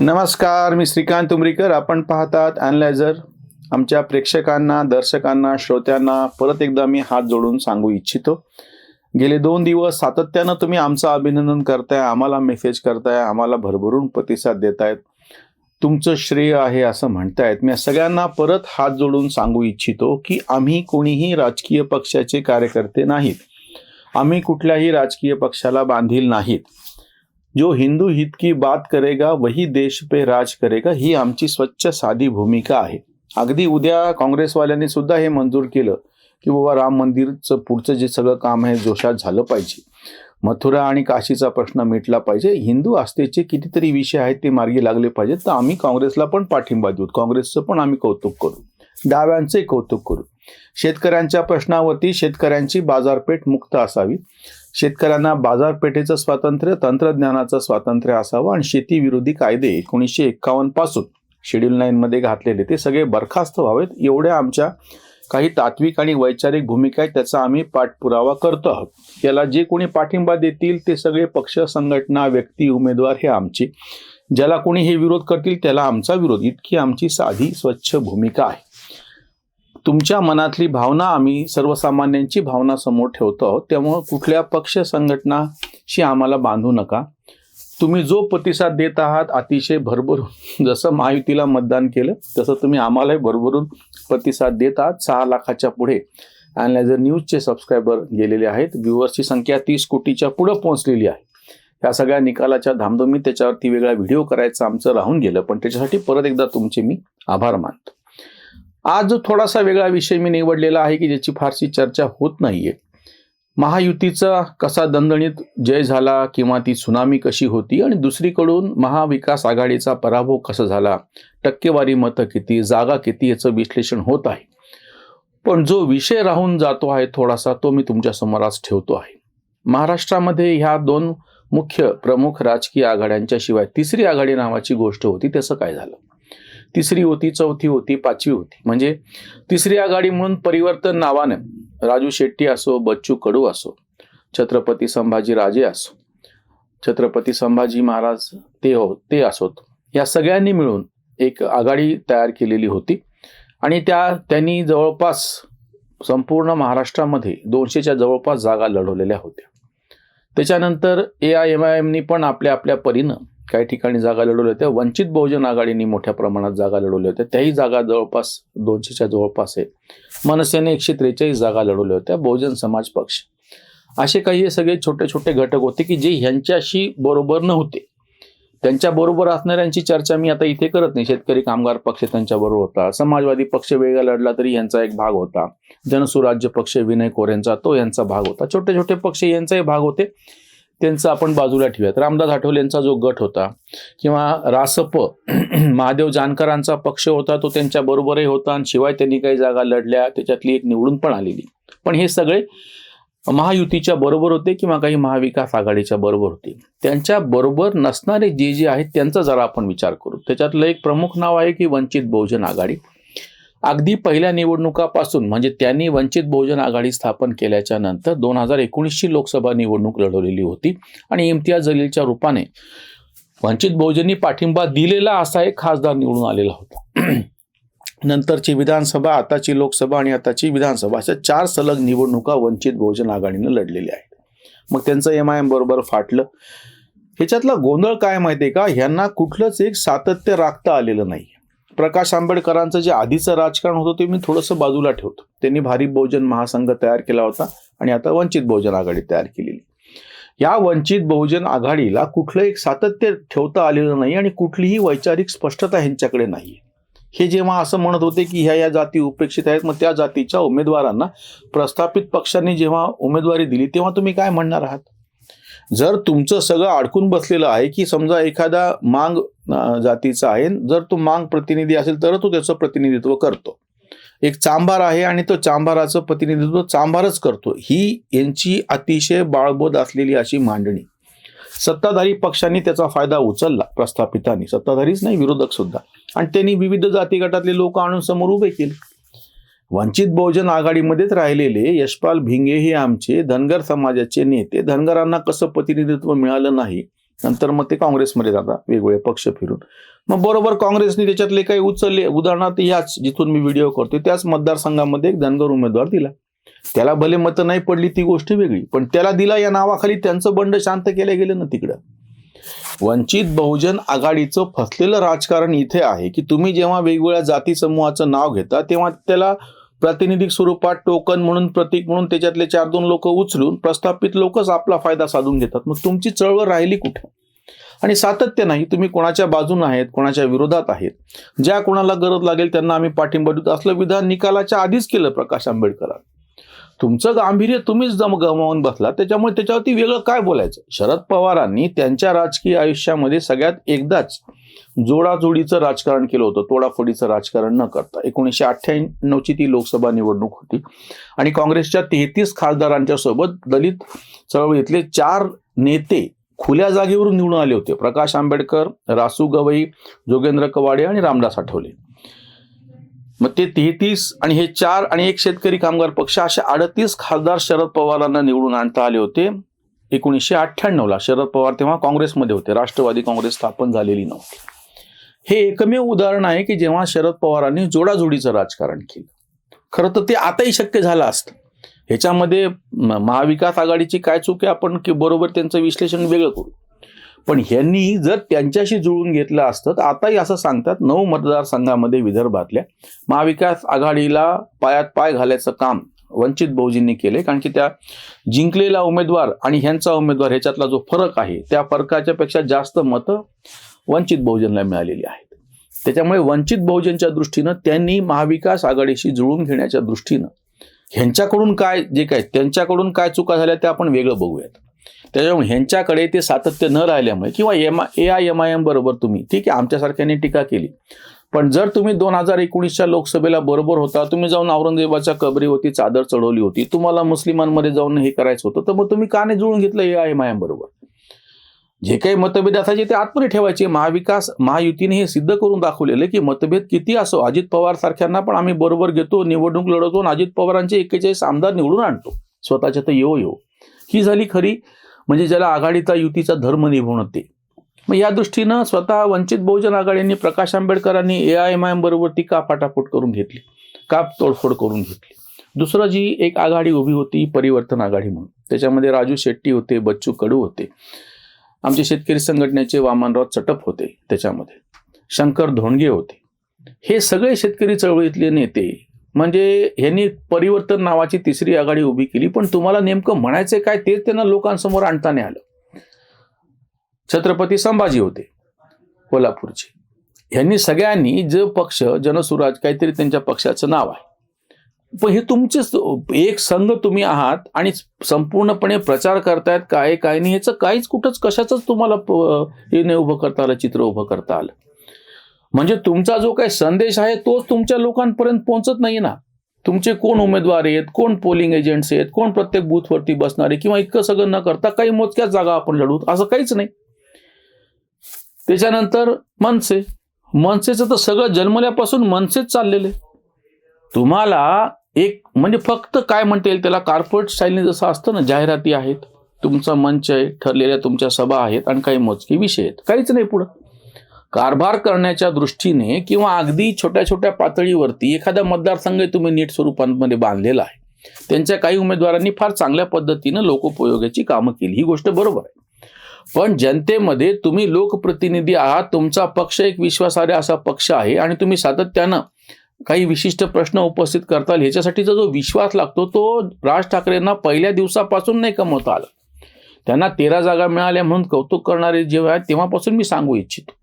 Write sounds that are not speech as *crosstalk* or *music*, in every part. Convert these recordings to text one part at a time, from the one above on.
नमस्कार मी श्रीकांत उमरीकर. आपण पाहतात अनलायझर आमच्या प्रेक्षकांना दर्शकांना श्रोत्यांना परत एकदा मी हात जोडून सांगू इच्छितो. गेले दोन दिवस सातत्यानं तुम्ही आमचं अभिनंदन करताय आम्हाला मेसेज करताय आम्हाला भरभरून प्रतिसाद देतायत. तुमचं श्रेय आहे असं म्हणतायत. मी सगळ्यांना परत हात जोडून सांगू इच्छितो की आम्ही कोणीही राजकीय पक्षाचे कार्यकर्ते नाहीत. आम्ही कुठल्याही राजकीय पक्षाला बांधील नाहीत. जो हिंदू हित की बात करेगा वही देश पे राज करेगा ही आमची स्वच्छ साधी भूमिका आहे. अगदी उद्या काँग्रेसवाल्यांनी सुद्धा हे मंजूर केलं की बाबा राम मंदिरचं पुढचं जे सगळं काम आहे जोशात झालं पाहिजे. मथुरा आणि काशीचा प्रश्न मिटला पाहिजे. हिंदू आस्थेचे कितीतरी विषय आहेत ते मार्गी लागले पाहिजेत. तर आम्ही काँग्रेसला पण पाठिंबा देऊ. काँग्रेसचं पण आम्ही कौतुक करू. डाव्यांचे कौतुक करू. शेतकऱ्यांच्या प्रश्नावरती शेतकऱ्यांची बाजारपेठ मुक्त असावी. शेतकऱ्यांना बाजारपेठेचं स्वातंत्र्य तंत्रज्ञानाचं स्वातंत्र्य असावं आणि शेतीविरोधी कायदे एकोणीसशे एक्कावन्नपासून शेड्यूल नाईन मध्ये घातलेले. ते सगळे बरखास्त व्हावेत. एवढ्या आमच्या काही तात्विक आणि वैचारिक भूमिका आहेत त्याचा आम्ही पाठपुरावा करतो आहोत. याला जे कोणी पाठिंबा देतील ते सगळे पक्ष संघटना व्यक्ती उमेदवार हे आमचे. ज्याला कोणी हे विरोध करतील त्याला आमचा विरोध. इतकी आमची साधी स्वच्छ भूमिका आहे. तुमच्या मनातली भावना आम्ही सर्वसामान्यांची भावना समोर ठेवतो आहोत. त्यामुळं कुठल्या पक्ष संघटनाशी आम्हाला बांधू नका. तुम्ही जो प्रतिसाद देत आहात अतिशय भरभरून *laughs* जसं महायुतीला मतदान केलं तसं तुम्ही आम्हालाही भरभरून प्रतिसाद देत आहात. सहा लाखाच्या पुढे अॅनलायझर न्यूजचे सबस्क्रायबर गेलेले आहेत. व्ह्युअर्सची संख्या तीस कोटीच्या पुढं पोहोचलेली आहे. या सगळ्या निकालाच्या धामधुमीत त्याच्यावरती वेगळा व्हिडिओ करायचा आमचं राहून गेलं. पण त्याच्यासाठी परत एकदा तुमचे मी आभार मानतो. आज जो थोडासा वेगळा विषय मी निवडलेला आहे की ज्याची फारशी चर्चा होत नाहीये. महायुतीचा कसा दणदणीत जय झाला किंवा ती सुनामी कशी होती आणि दुसरीकडून महाविकास आघाडीचा पराभव कसा झाला टक्केवारी मतं किती जागा किती याचं विश्लेषण होत आहे. पण जो विषय राहून जातो आहे थोडासा तो मी तुमच्यासमोर आज ठेवतो आहे. महाराष्ट्रामध्ये ह्या दोन मुख्य प्रमुख राजकीय आघाड्यांच्या शिवाय तिसरी आघाडी नावाची गोष्ट होती त्याचं काय झालं? तिसरी होती चौथी होती पाचवी होती. म्हणजे तिसरी आघाडी म्हणून परिवर्तन नावानं राजू शेट्टी असो बच्चू कडू असो छत्रपती संभाजी राजे असो छत्रपती संभाजी महाराज ते हो ते असोत या सगळ्यांनी मिळून एक आघाडी तयार केलेली होती. आणि त्या त्यांनी जवळपास संपूर्ण महाराष्ट्रामध्ये दोनशेच्या जवळपास जागा लढवलेल्या होत्या. त्याच्यानंतर ए आय एम आय एमनी पण आपल्या आपल्या परीनं काही ठिकाणी जागा लढवल्या होत्या. वंचित बहुजन आघाडीने मोठ्या प्रमाणात जागा लढवल्या होत्या. त्याही जागा जवळपास दोनशेच्या जवळपास आहे. मनसेने एकशे त्रेचाळीस जागा लढवल्या होत्या. बहुजन समाज पक्ष. असे काही हे सगळे छोटे छोटे घटक होते की जे ह्यांच्याशी बरोबर नव्हते. त्यांच्या बरोबर असणाऱ्यांची चर्चा मी आता इथे करत नाही. शेतकरी कामगार पक्ष त्यांच्या बरोबर होता. समाजवादी पक्ष वेगळा लढला तरी यांचा एक भाग होता. जनसुराज्य पक्ष विनय कोरेंचा तो यांचा भाग होता. छोटे छोटे पक्ष यांचाही भाग होते. त्यांचं आपण बाजूला ठेवूयात. रामदास आठवले यांचा जो गट होता किंवा रासप *clears throat* महादेव जानकरांचा पक्ष होता तो त्यांच्या बरोबरही होता आणि शिवाय त्यांनी काही जागा लढल्या त्याच्यातली एक निवडून पण आलेली. पण हे सगळे महायुतीच्या बरोबर होते किंवा काही महाविकास आघाडीच्या बरोबर होते. त्यांच्या बरोबर नसणारे जे जे आहेत त्यांचा जरा आपण विचार करू. त्याच्यातलं एक प्रमुख नाव आहे की वंचित बहुजन आघाडी. अगदी पहिल्या निवडणुकापासून म्हणजे त्यांनी वंचित बहुजन आघाडी स्थापन केल्याच्यानंतर दोन हजार एकोणीसची लोकसभा निवडणूक लढवलेली होती आणि इम्तियाज जलीलच्या रूपाने वंचित बहुजननी पाठिंबा दिलेला असा एक खासदार निवडून आलेला होता. *clears throat* नंतरची विधानसभा आताची लोकसभा आणि आताची विधानसभा अशा चार सलग निवडणुका वंचित बहुजन आघाडीनं लढलेल्या आहेत. मग त्यांचं एम आय एम बरोबर फाटलं. ह्याच्यातला गोंधळ काय माहितीये का? ह्यांना कुठलंच एक सातत्य राखता आलेलं नाही. प्रकाश आंबेडकरांचं जे आधीचं राजकारण होतं ते मी थोडंसं बाजूला ठेवतो. त्यांनी भारी बहुजन महासंघ तयार केला होता आणि आता वंचित बहुजन आघाडी तयार केलेली. या वंचित बहुजन आघाडीला कुठलं एक सातत्य ठेवता आलेलं नाही आणि कुठलीही वैचारिक स्पष्टता ह्यांच्याकडे नाही. हे जेव्हा असं म्हणत होते की ह्या या जाती उपेक्षित आहेत मग त्या जातीच्या उमेदवारांना प्रस्थापित पक्षांनी जेव्हा उमेदवारी दिली तेव्हा तुम्ही काय म्हणणार आहात? जर तुमचं सगळं अडकून बसलेलं आहे की समजा एखादा मांग जातीचा आहे जर तो मांग प्रतिनिधी असेल तर तो त्याचं प्रतिनिधित्व करतो. एक चांभार आहे आणि तो चांभाराचं प्रतिनिधित्व चांभारच करतो. ही यांची अतिशय बाळबोध असलेली अशी मांडणी. सत्ताधारी पक्षांनी त्याचा फायदा उचलला प्रस्थापितांनी. सत्ताधारीच नाही विरोधक सुद्धा. आणि त्यांनी विविध जाती गटातले लोक आणून समोर उभे केले. वंचित बहुजन आघाडीमध्येच राहिलेले यशपाल भिंगे हे आमचे धनगर समाजाचे नेते. धनगरांना कसं प्रतिनिधित्व मिळालं नाही? नंतर मग ते काँग्रेसमध्ये जातात वेगवेगळे पक्ष फिरून. मग बरोबर काँग्रेसने त्याच्यातले काही उचलले. उदाहरणार्थ याच जिथून मी व्हिडिओ करतोय त्याच मतदारसंघामध्ये एक धनगर उमेदवार दिला. त्याला भले मतं नाही पडली ती गोष्ट वेगळी पण त्याला दिला या नावाखाली त्यांचं बंड शांत केलं गेलं ना तिकडं. वंचित बहुजन आघाडीचं फसलेलं राजकारण इथे आहे की तुम्ही जेव्हा वेगवेगळ्या जाती समूहाचं नाव घेता तेव्हा त्याला प्रातिनिधिक स्वरूपात टोकन म्हणून प्रतीक म्हणून त्याच्यातले चार दोन लोक उचलून प्रस्थापित लोकच आपला फायदा साधून घेतात. मग तुमची चळवळ राहिली कुठं? आणि सातत्य नाही तुम्ही कोणाच्या बाजून आहेत कोणाच्या विरोधात आहेत? ज्या कोणाला गरज लागेल त्यांना आम्ही पाठिंबा देतो. असलं विधान निकालाच्या आधीच केलं प्रकाश आंबेडकरांनी. तुमचं गांभीर्य तुम्हीच जम गमावून बसला त्याच्यामुळे त्याच्यावरती वेगळं काय बोलायचं? शरद पवारांनी त्यांच्या राजकीय आयुष्यामध्ये सगळ्यात एकदाच जोडाजोडीचं राजकारण केलं होतं तोडाफोडीचं राजकारण न करता. एकोणीसशे अठ्ठ्याण्णवची ती लोकसभा निवडणूक होती आणि काँग्रेसच्या तेहतीस खासदारांच्या सोबत दलित चळवळीतले चार नेते खुल्या जागेवरून निवडून आले होते. प्रकाश आंबेडकर रासू गवई जोगेंद्र कवाडे आणि रामदास आठवले. मग ते तेहतीस आणि हे चार आणि एक शेतकरी कामगार पक्ष असे अडतीस खासदार शरद पवारांना निवडून आणता आले होते. एकोणीसशे अठ्ठ्याण्णवला शरद पवार तेव्हा काँग्रेसमध्ये होते. राष्ट्रवादी काँग्रेस स्थापन झालेली नव्हती. हे एकमेव उदाहरण आहे की जेव्हा शरद पवारांनी जोडाजोडीचं राजकारण केलं. खरं तर ते आताही शक्य झालं असतं. ह्याच्यामध्ये महाविकास आघाडीची काय चूक आहे आपण की बरोबर त्यांचं विश्लेषण वेगळं करू. पण ह्यांनी जर त्यांच्याशी जुळून घेतलं असतं तर आताही असं सांगतात नऊ मतदारसंघामध्ये विदर्भातल्या महाविकास आघाडीला पायात पाय घालायचं काम वंचित बहुजींनी केले कारण की त्या जिंकलेला उमेदवार आणि ह्यांचा उमेदवार ह्याच्यातला जो फरक आहे त्या फरकाच्या पेक्षा जास्त मतं वंचित बहुजनला मिळालेली आहेत. त्याच्यामुळे वंचित बहुजनच्या दृष्टीनं त्यांनी महाविकास आघाडीशी जुळून घेण्याच्या दृष्टीनं ह्यांच्याकडून काय जे काय त्यांच्याकडून काय चुका झाल्या त्या आपण वेगळं बघूयात. त्याच्यामुळे ह्यांच्याकडे ते सातत्य न राहिल्यामुळे किंवा M A I M I M बरोबर तुम्ही ठीक आहे आमच्यासारख्याने टीका केली. पण जर तुम्ही दोन हजार एकोणीसच्या लोकसभेला बरोबर होता तुम्ही जाऊन औरंगजेबाच्या कबरीवरती चादर चढवली होती तुम्हाला मुस्लिमांमध्ये जाऊन हे करायचं होतं तर मग तुम्ही का नाही जुळून घेतलं A I M I M बरोबर. जे काही मतभेद असायचे ते आतमध्ये ठेवायचे महाविकास महायुतीने हे सिद्ध करून दाखवलेलं की मतभेद किती असो अजित पवार सारख्यांना पण आम्ही बरोबर घेतो निवडणूक लढवतो आणि अजित पवारांचे एक्केचाळीस आमदार निवडून आणतो. स्वतःच्या तर येऊ येऊ ही झाली खरी म्हणजे ज्याला आघाडीचा युतीचा धर्म निभवणं ते. मग या दृष्टीनं स्वतः वंचित बहुजन आघाडीने प्रकाश आंबेडकरांनी A I M I M बरोबर ती का फाटाफूट करून घेतली का तोडफोड करून घेतली. दुसरं जी एक आघाडी उभी होती परिवर्तन आघाडी म्हणून. त्याच्यामध्ये राजू शेट्टी होते बच्चू कडू होते. आमचे शेतकरी संघटनेचे वामनराव चटप होते त्याच्यामध्ये. शंकर धोंडगे होते. हे सगळे शेतकरी चळवळीतले नेते म्हणजे ह्यांनी परिवर्तन नावाची तिसरी आघाडी उभी केली पण तुम्हाला नेमकं म्हणायचं काय तेच त्यांना लोकांसमोर आणता नाही आलं. छत्रपती संभाजी होते कोल्हापूरचे. ह्यांनी सगळ्यांनी जो पक्ष जनसुराज काहीतरी त्यांच्या पक्षाचं नाव आहे. पण हे तुमचेच एक संघ तुम्ही आहात आणि संपूर्णपणे प्रचार करतायत काय काय नाही ह्याचं काहीच कुठंच कशाच तुम्हाला प- हे नाही उभं करता आलं चित्र उभं करता आलं. म्हणजे तुमचा जो काही संदेश आहे तोच तुमच्या लोकांपर्यंत पोहोचत नाही ना. तुमचे कोण उमेदवार आहेत कोण पोलिंग एजंट्स आहेत कोण प्रत्येक बूथवरती बसणारे किंवा इतकं सगळं न करता काही मोजक्याच जागा आपण लढू असं काहीच नाही. त्याच्यानंतर मनसे. मनसेचं तर सगळं जन्मल्यापासून मनसेच चाललेले तुम्हाला एक म्हणजे फक्त काय म्हणता येईल त्याला कार्पोरेट स्टाईलने जसं असतं ना जाहिराती आहेत. तुमचा मंच आहे ठरलेल्या तुमच्या सभा आहेत आणि काही मोजके विषय आहेत. काहीच नाही पुढं. कारभार करण्याच्या दृष्टीने किंवा अगदी छोट्या छोट्या पातळीवरती एखादा मतदारसंघ तुम्ही नीट स्वरूपांमध्ये बांधलेला आहे. त्यांच्या काही उमेदवारांनी फार चांगल्या पद्धतीनं लोकोपयोगाची कामं केली. ही गोष्ट बरोबर आहे. पण जनतेमध्ये तुम्ही लोकप्रतिनिधी आहात तुमचा पक्ष एक विश्वासार्ह असा पक्ष आहे आणि तुम्ही सातत्यानं काही विशिष्ट प्रश्न उपस्थित करताल ह्याच्यासाठीचा जो विश्वास लागतो तो राज ठाकरेंना पहिल्या दिवसापासून नाही कमवता आला. त्यांना तेरा जागा मिळाल्या म्हणून कौतुक करणारे जेव्हा आहेत तेव्हापासून मी सांगू इच्छितो.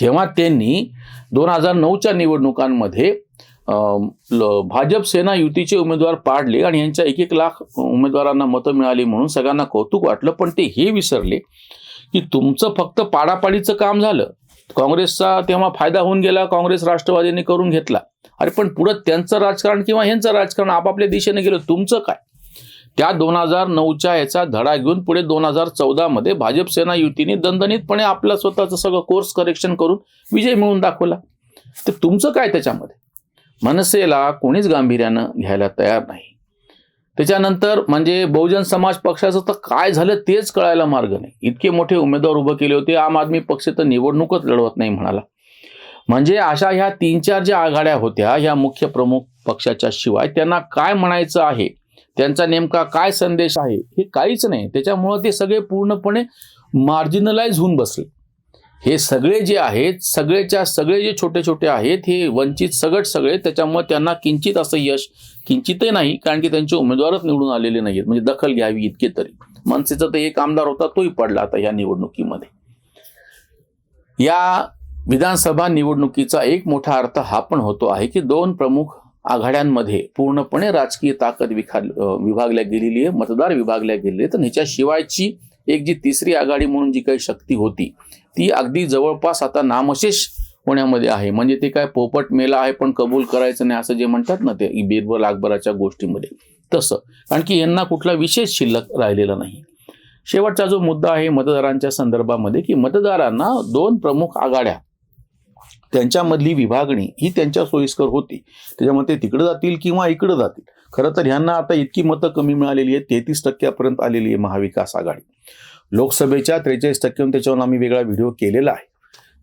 जेव्हा त्यांनी दोन हजार नऊच्या निवडणुकांमध्ये अं, भाजप सेना युतीचे उमेदवार पाडले आणि यांच्या एक एक लाख उमेदवारांना मतं मिळाली म्हणून सगळ्यांना कौतुक वाटलं पण ते हे विसरले की तुमचं फक्त पाडापाडीचं काम झालं. काँग्रेसचा तेव्हा फायदा होऊन गेला काँग्रेस राष्ट्रवादीने करून घेतला. अरे पण पुढं त्यांचं राजकारण किंवा ह्यांचं राजकारण आपापल्या दिशेने गेलं तुमचं काय? त्या दोन हजार नऊच्या याचा धडा घेऊन पुढे दोन हजार चौदामध्ये भाजप सेना युतीने दणदणीतपणे आपलं स्वतःचं सगळं कोर्स करेक्शन करून विजय मिळवून दाखवला. तर तुमचं काय त्याच्यामध्ये? मनसेला कोणीच गांभीर्यानं घ्यायला तयार नाही. त्याच्यानंतर म्हणजे बहुजन समाज पक्षाचं तर काय झालं तेच कळायला मार्ग नाही. इतके मोठे उमेदवार उभे केले होते आम आदमी पक्ष तर निवडणूकच लढवत नाही म्हणाला. म्हणजे अशा ह्या तीन चार ज्या आघाड्या होत्या ह्या मुख्य प्रमुख पक्षाच्या शिवाय त्यांना काय म्हणायचं आहे? त्यांचा नेमका काय संदेश आहे हे काहीच नाही. त्याच्यामुळं ते सगळे पूर्णपणे मार्जिनलाइज होऊन बसले. हे सगळे जे आहेत सगळेच्या सगळे जे छोटे छोटे आहेत हे वंचित सगट सगळे त्याच्यामुळे त्यांना किंचित असं यश किंचितही नाही कारण की त्यांचे उमेदवारच निवडून आलेले नाहीत म्हणजे दखल घ्यावी इतके तरी. मनसेचा तर एक आमदार होता तोही पडला आता या निवडणुकीमध्ये. या विधानसभा निवडणुकीचा एक मोठा अर्थ हा पण होतो आहे की दोन प्रमुख आघाड्यांमध्ये पूर्णपणे राजकीय ताकद विखा विभागल्या गेलेली आहे मतदार विभागल्या गेलेले तर ह्याच्याशिवायची एक जी तिसरी आघाडी म्हणून जी काही शक्ती होती ती अगदी जवळपास आता नामशेष होण्यामध्ये आहे. म्हणजे ते काय पोपट मेला आहे पण कबूल करायचं नाही असं जे म्हणतात ना ते बिरबल अकबराच्या गोष्टीमध्ये. तसं. कारण की यांना कुठला विशेष शिल्लक राहिलेला नाही. शेवटचा जो मुद्दा आहे मतदारांच्या संदर्भामध्ये की मतदारांना दोन प्रमुख आघाड्या त्यांच्यामधली विभागणी ही त्यांच्या सोयीस्कर होती. त्याच्यामध्ये ते तिकडे जातील किंवा इकडे जातील. खरं तर ह्यांना आता इतकी मतं कमी मिळालेली आहेत तेहतीस टक्क्यापर्यंत आलेली आहे महाविकास आघाडी. लोकसभेच्या त्रेचाळीस टक्क्याहून त्याच्यावर आम्ही वेगळा व्हिडिओ केलेला आहे.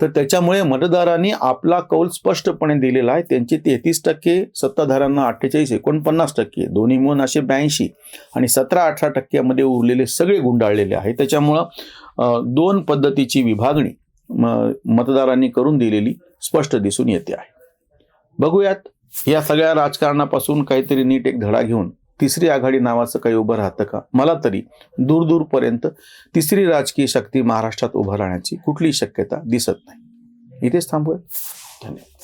तर त्याच्यामुळे मतदारांनी आपला कौल स्पष्टपणे दिलेला आहे. त्यांचे तेहतीस टक्के सत्ताधाऱ्यांना अठ्ठेचाळीस एकोणपन्नास टक्के दोन्ही मिळून असे ब्याऐंशी आणि सतरा अठरा टक्क्यामध्ये उरलेले सगळे गुंडाळलेले आहे. त्याच्यामुळं दोन पद्धतीची विभागणी म- मतदारांनी करून दिलेली. स्पष्ट दिसून येते आहे. बघूयात या सगळ्या राजकारणापासून काहीतरी नीट एक धडा घेऊन तिसरी आघाडी नावाचं काही उभं राहतं का? मला तरी दूर दूरपर्यंत तिसरी राजकीय शक्ती महाराष्ट्रात उभं राहण्याची कुठलीही शक्यता दिसत नाही. इथेच थांबूया. धन्यवाद.